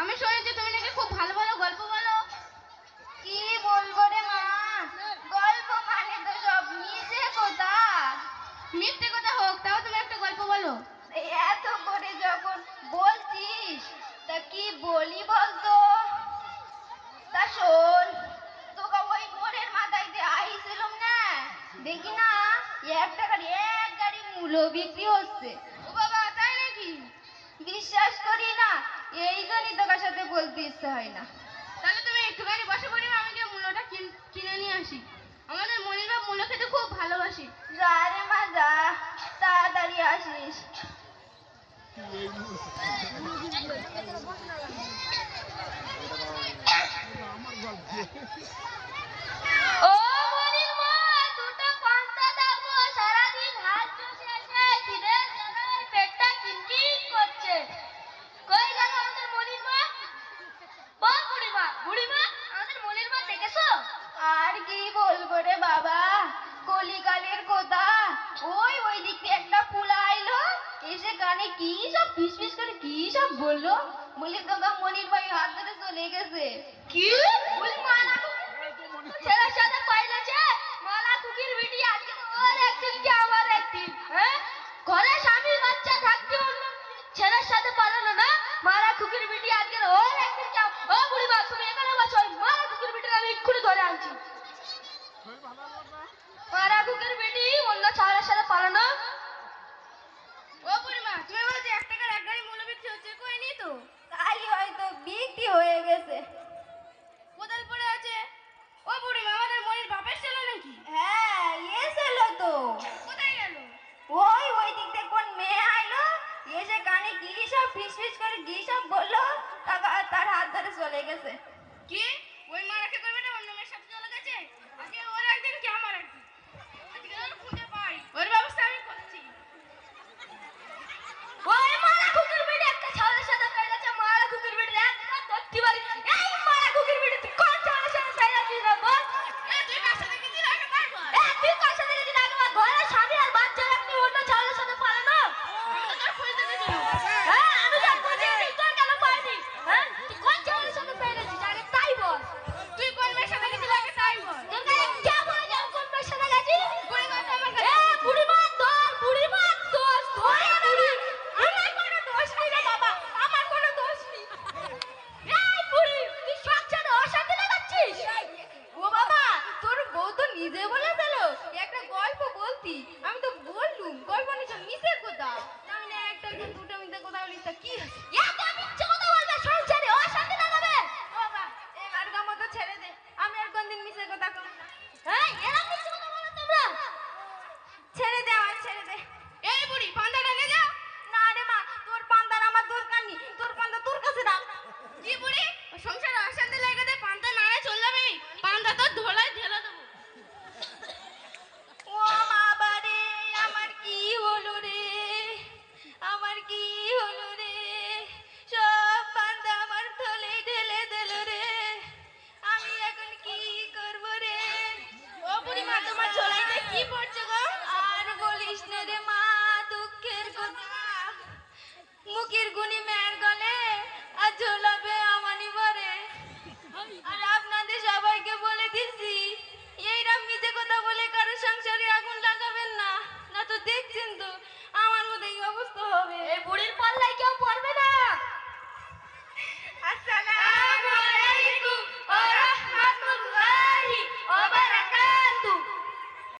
আমি শুনেছি তুমি নাকি খুব ভালো ভালো গল্প বলো। কি বলব রে মা? গল্প মানে তো সব। মিথ্যে কথা। মিথ্যে কথা হোক তাও তুমি একটা গল্প বলো। এত করে যখন বলছিস তা কি বলি বলতো? তা শোন তোকে ওই মোড়ের মাথায় দিয়ে আইছিলাম না দেখি না এক টাকার এক গাড়ি মূল্য বিক্রি হচ্ছে। ও বাবা তাই নাকি? বিশ্বাস করি না। বলতে ইচ্ছে হয় না। তাহলে তুমি একটুখানি বসে পড়ি আমি গিয়ে মূল্যটা কিন- কিনে নিয়ে আসি। আমাদের মনির মূল্য খেতে খুব ভালোবাসি। যা রে মা যা। তাড়াতাড়ি আসিস ও মনির মা দুটো পান্তা দাও গো সারাদিন হাত চষে এসে খিদের জ্বালায় পেটটা কিনকিন করছে কই গেল আমাদের মনির মা ও বুড়িমা বুড়িমা আমাদের মনির মা দেখেছ আর কি বলব রে বাবা কলিকালের কথা ওই ওই দিক থেকে একটা ফুল আইলো এসে কানে কি সব ফিস ফিস করে কি সব বলল? বলি তোকা মনির ভাই হাত ধরে চলে গেছে। কি? বলি মালা ছেলের সাথে পাইলেছে মালা কুকির বিটি আজকে ওর একদিন কি আমার একদিন হ্যাঁ? ঘরে স্বামী বাচ্চা থাকতে অন্য ছেলের সাথে পালানো না মারা কুকির বিটি আজকে ওর একদিন কি ও বুড়ি মা তুমি এখানে বসো মারা কুকির বিটির আমি এক্ষুনি ধরে আনছি। মারা কুকির বিটি অন্য ছেলের সাথে পালানো ও বুড়িমা তুমি বলছো এক টাকার এক গাড়ি মূল্য বিক্রি হচ্ছে কই নি তো তাই হয়তো বিক্রি হয়ে গেছে কোদাল পড়ে আছে ও বুড়িমা আমাদের মনির বাপের ছিল নাকি হ্যাঁ এসেলো তো কোথায় গেল ওই ওই দিক থেকে কোন মেয়ে আইলো এসে কানে কি সব ফিস ফিস করে কি সব বলল তারপর তার হাত ধরে চলে গেছে। কি?